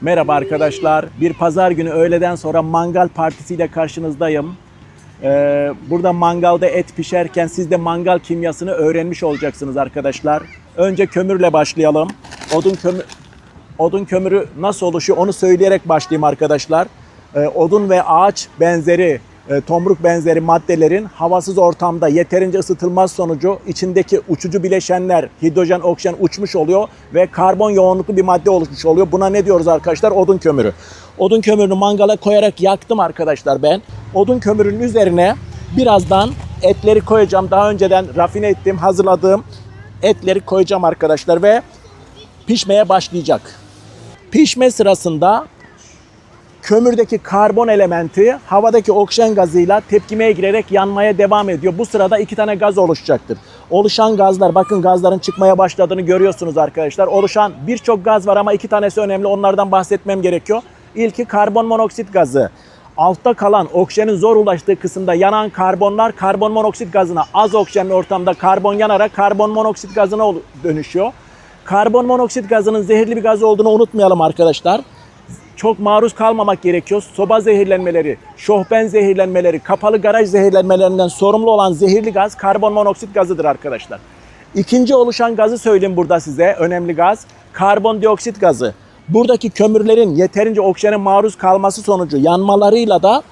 Merhaba arkadaşlar. Bir pazar günü öğleden sonra mangal partisiyle karşınızdayım. Ee, burada mangalda et pişerken siz de mangal kimyasını öğrenmiş olacaksınız arkadaşlar. Önce kömürle başlayalım. Odun kömür odun kömürü nasıl oluşuyor onu söyleyerek başlayayım arkadaşlar. Ee, odun ve ağaç benzeri, tomruk benzeri maddelerin havasız ortamda yeterince ısıtılmaz sonucu içindeki uçucu bileşenler, hidrojen, oksijen uçmuş oluyor ve karbon yoğunluklu bir madde oluşmuş oluyor. Buna ne diyoruz arkadaşlar? Odun kömürü. Odun kömürünü mangala koyarak yaktım arkadaşlar ben. Odun kömürünün üzerine birazdan etleri koyacağım. Daha önceden rafine ettiğim, hazırladığım etleri koyacağım arkadaşlar ve pişmeye başlayacak. Pişme sırasında kömürdeki karbon elementi havadaki oksijen gazıyla tepkimeye girerek yanmaya devam ediyor. Bu sırada iki tane gaz oluşacaktır. Oluşan gazlar bakın gazların çıkmaya başladığını görüyorsunuz arkadaşlar. Oluşan birçok gaz var ama iki tanesi önemli. Onlardan bahsetmem gerekiyor. İlki karbon monoksit gazı. Altta kalan oksijenin zor ulaştığı kısımda yanan karbonlar karbon monoksit gazına az oksijenli ortamda karbon yanarak karbon monoksit gazına dönüşüyor. Karbon monoksit gazının zehirli bir gaz olduğunu unutmayalım arkadaşlar çok maruz kalmamak gerekiyor. Soba zehirlenmeleri, şohben zehirlenmeleri, kapalı garaj zehirlenmelerinden sorumlu olan zehirli gaz karbon monoksit gazıdır arkadaşlar. İkinci oluşan gazı söyleyeyim burada size. Önemli gaz karbondioksit gazı. Buradaki kömürlerin yeterince oksijene maruz kalması sonucu yanmalarıyla da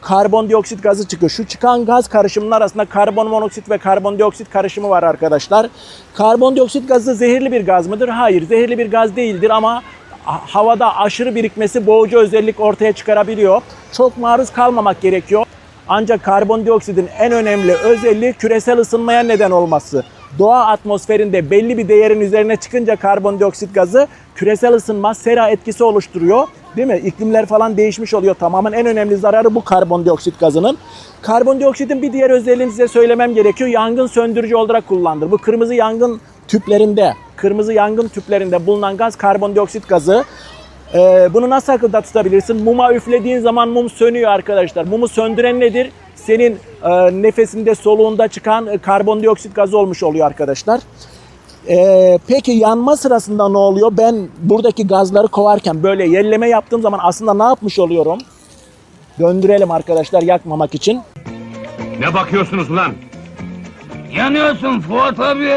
karbondioksit gazı çıkıyor. Şu çıkan gaz karışımının arasında karbon monoksit ve karbondioksit karışımı var arkadaşlar. Karbondioksit gazı zehirli bir gaz mıdır? Hayır, zehirli bir gaz değildir ama havada aşırı birikmesi boğucu özellik ortaya çıkarabiliyor. Çok maruz kalmamak gerekiyor. Ancak karbondioksitin en önemli özelliği küresel ısınmaya neden olması. Doğa atmosferinde belli bir değerin üzerine çıkınca karbondioksit gazı küresel ısınma, sera etkisi oluşturuyor. Değil mi? İklimler falan değişmiş oluyor. Tamamen en önemli zararı bu karbondioksit gazının. Karbondioksitin bir diğer özelliğini size söylemem gerekiyor. Yangın söndürücü olarak kullanılır. Bu kırmızı yangın tüplerinde, kırmızı yangın tüplerinde bulunan gaz karbondioksit gazı. Ee, bunu nasıl akılda tutabilirsin? Muma üflediğin zaman mum sönüyor arkadaşlar. Mumu söndüren nedir? Senin e, nefesinde, soluğunda çıkan e, karbondioksit gazı olmuş oluyor arkadaşlar. Ee, peki yanma sırasında ne oluyor? Ben buradaki gazları kovarken böyle yelleme yaptığım zaman aslında ne yapmış oluyorum? Döndürelim arkadaşlar yakmamak için. Ne bakıyorsunuz lan? Yanıyorsun Fuat abi.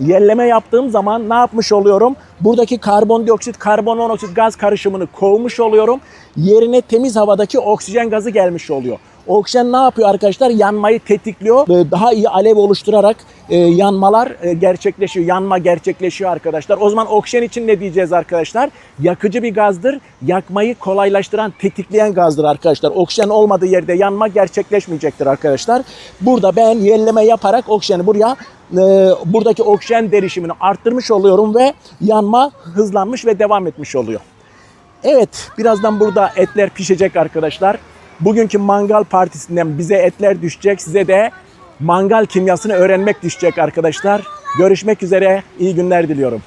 Yelleme yaptığım zaman ne yapmış oluyorum? Buradaki karbondioksit, karbon monoksit gaz karışımını kovmuş oluyorum. Yerine temiz havadaki oksijen gazı gelmiş oluyor. Oksijen ne yapıyor arkadaşlar? Yanmayı tetikliyor. Daha iyi alev oluşturarak e, yanmalar e, gerçekleşiyor. Yanma gerçekleşiyor arkadaşlar. O zaman oksijen için ne diyeceğiz arkadaşlar? Yakıcı bir gazdır. Yakmayı kolaylaştıran, tetikleyen gazdır arkadaşlar. Oksijen olmadığı yerde yanma gerçekleşmeyecektir arkadaşlar. Burada ben yelleme yaparak oksijeni buraya e, buradaki oksijen derişimini arttırmış oluyorum ve yanma hızlanmış ve devam etmiş oluyor. Evet, birazdan burada etler pişecek arkadaşlar. Bugünkü mangal partisinden bize etler düşecek, size de mangal kimyasını öğrenmek düşecek arkadaşlar. Görüşmek üzere, iyi günler diliyorum.